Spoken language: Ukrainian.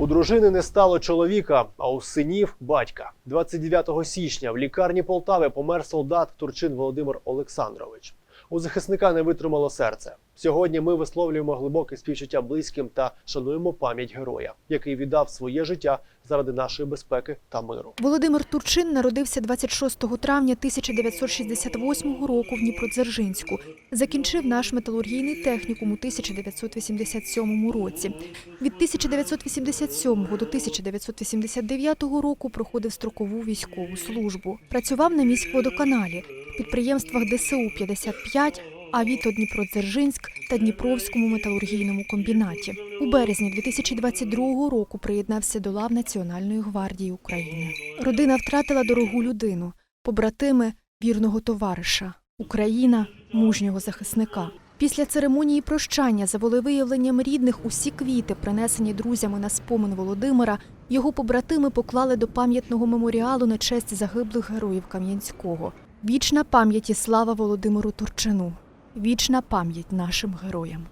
У дружини не стало чоловіка, а у синів батька. 29 січня в лікарні Полтави помер солдат Турчин Володимир Олександрович. У захисника не витримало серце. Сьогодні ми висловлюємо глибоке співчуття близьким та шануємо пам'ять героя, який віддав своє життя заради нашої безпеки та миру. Володимир Турчин народився 26 травня 1968 року в Дніпродзержинську. Закінчив наш металургійний технікум у 1987 році. Від 1987 до 1989 року проходив строкову військову службу. Працював на міськводоканалі, підприємствах ДСУ 55 Авіто Дніпродзержинськ та Дніпровському металургійному комбінаті. У березні 2022 року приєднався до лав Національної гвардії України. Родина втратила дорогу людину, побратими вірного товариша, Україна мужнього захисника. Після церемонії прощання за волевиявленням рідних усі квіти, принесені друзями на спомин Володимира, його побратими поклали до пам'ятного меморіалу на честь загиблих героїв Кам'янського. Вічна пам'ять і слава Володимиру Турчину. Вічна пам'ять нашим героям.